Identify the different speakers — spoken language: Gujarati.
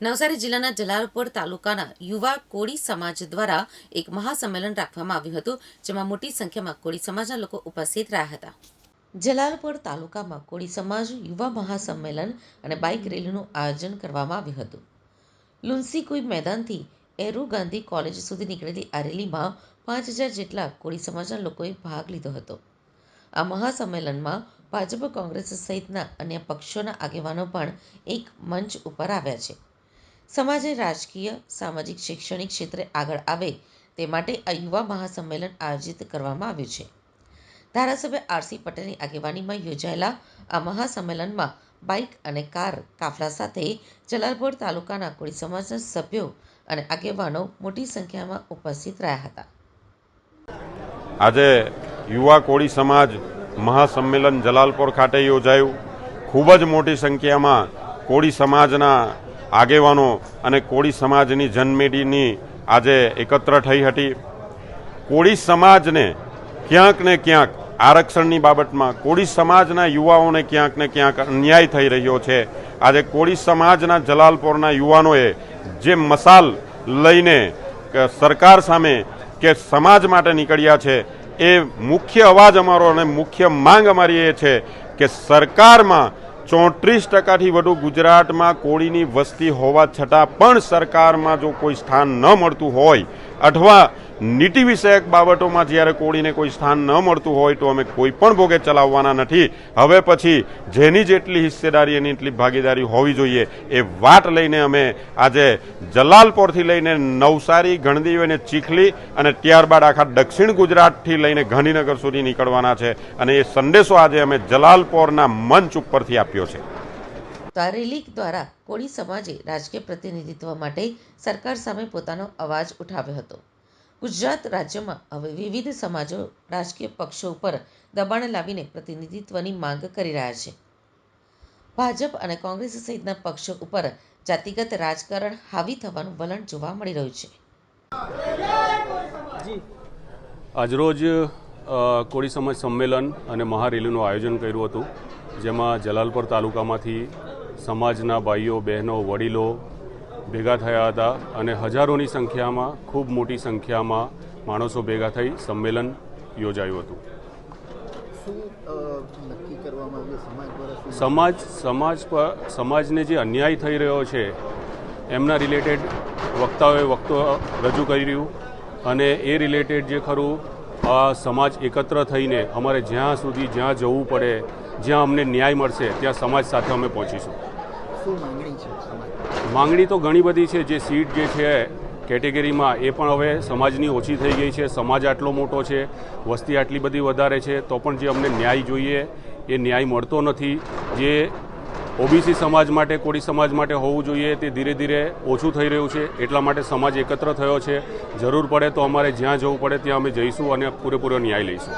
Speaker 1: નવસારી જિલ્લાના જલાલપોર તાલુકાના યુવા કોળી સમાજ દ્વારા એક મહાસંમેલન રાખવામાં આવ્યું હતું, જેમાં મોટી સંખ્યામાં કોળી સમાજના લોકો ઉપસ્થિત રહ્યા હતા. જલાલપોર તાલુકામાં કોળી સમાજ યુવા મહાસંમેલન અને બાઇક રેલીનું આયોજન કરવામાં આવ્યું હતું. લુન્સીકુઈ મેદાનથી એરુ ગાંધી કોલેજ સુધી નીકળેલી આ રેલીમાં પાંચ હજાર જેટલા કોળી સમાજના લોકોએ ભાગ લીધો હતો. આ મહાસંમેલનમાં ભાજપ, કોંગ્રેસ સહિતના અન્ય પક્ષોના આગેવાનો પણ એક મંચ ઉપર આવ્યા છે. સમાજે રાજકીય, સામાજિક, શૈક્ષણિક ક્ષેત્રે આગળ આવે તે માટે આ યુવા મહાસંમેલન આયોજિત કરવામાં આવ્યું છે. ધારાસભ્ય આરસી પટેલની આગેવાનીમાં યોજાયેલા આ મહાસંમેલનમાં બાઇક અને કાર કાફલા સાથે જલાલપોર તાલુકાના કોળી સમાજના સભ્યો અને આગેવાનો મોટી સંખ્યામાં ઉપસ્થિત રહ્યા હતા.
Speaker 2: આજે યુવા કોળી સમાજ મહાસંમેલન જલાલપોર ખાતે યોજાયું ખૂબ જ મોટી સંખ્યામાં કોળી સમાજના આગેવાનો અને કોળી સમાજની જનમેડીની આજે એકત્ર થઈ હતી. કોળી સમાજને ક્યાંક ને ક્યાંક આરક્ષણની બાબતમાં, કોળી સમાજના યુવાઓને ક્યાંક ને ક્યાંક અન્યાય થઈ રહ્યો છે. આજે કોળી સમાજના જલાલપોરના યુવાનોએ જે મસાલ લઈને સરકાર સામે કે સમાજ માટે નીકળ્યા છે, એ મુખ્ય અવાજ અમારો અને મુખ્ય માંગ અમારી એ છે કે સરકારમાં ચોત્રીસ ટકાથી વધુ ગુજરાતમાં કોળીની વસ્તી હોવા છતાં પણ સરકારમાં જો કોઈ સ્થાન ન મળતું હોય, અથવા નીતિ વિષયક બાબતોમાં જ્યારે કોળીને કોઈ સ્થાન ન મળતું હોય તો અમે કોઈ પણ ભોગે ચલાવવાના નથી. હવે પછી જેની જેટલી હિસ્સેદારી એની એટલી ભાગીદારી હોવી જોઈએ. એ વાત લઈને અમે આજે જલાલપોરથી લઈને નવસારી, ગણદીવ અને ચીખલી અને ત્યારબાદ આખા દક્ષિણ ગુજરાતથી લઈને ગાંધીનગર સુધી નીકળવાના છે. અને એ સંદેશો આજે અમે જલાલપોરના મંચ ઉપરથી આપ્યો છે.
Speaker 1: તો આ દ્વારા કોળી સમાજે રાજકીય પ્રતિનિધિત્વ માટે સરકાર સામે પોતાનો અવાજ ઉઠાવ્યો હતો. ગુજરાત રાજ્યમાં હવે વિવિધ સમાજો રાજકીય પક્ષો ઉપર દબાણ લાવીને પ્રતિનિધિત્વની માંગ કરી રહ્યા છે. ભાજપ અને કોંગ્રેસ સહિતના પક્ષો ઉપર જાતિગત રાજકારણ હાવી થવાનું વલણ જોવા મળી રહ્યું છે.
Speaker 3: આજરોજ કોળી સમાજ સંમેલન અને મહારેલીનું આયોજન કર્યું હતું જેમાં જલાલપર તાલુકામાંથી સમાજના ભાઈઓ બહેનો વડીલો ભેગા થયા હતા અને હજારોની સંખ્યામાં ખૂબ મોટી સંખ્યામાં માણસો ભેગા થઈ સંમેલન યોજાયું હતું.
Speaker 4: સમાજ
Speaker 3: સમાજ પર સમાજને જે અન્યાય થઈ રહ્યો છે એમના રિલેટેડ વક્તાઓએ વક્તો રજૂ કર્યું અને એ રિલેટેડ જે ખરું આ સમાજ એકત્ર થઈને અમારે જ્યાં સુધી જ્યાં જવું પડે જ્યાં અમને ન્યાય મળશે ત્યાં સમાજ સાથે અમે પહોંચીશું.
Speaker 4: માંગણી
Speaker 3: માંગણી તો ઘણી બધી છે. જે સીટ જે છે કેટેગરીમાં એ પણ હવે સમાજની ઓછી થઈ ગઈ છે. સમાજ આટલો મોટો છે, વસ્તી આટલી બધી વધારે છે, તો પણ જે અમને ન્યાય જોઈએ એ ન્યાય મળતો નથી. જે ઓબીસી સમાજ માટે, કોળી સમાજ માટે હોવું જોઈએ તે ધીરે ધીરે ઓછું થઈ રહ્યું છે. એટલા માટે સમાજ એકત્ર થયો છે. જરૂર પડે તો અમારે જ્યાં જવું પડે ત્યાં અમે જઈશું અને પૂરેપૂરો ન્યાય લઈશું.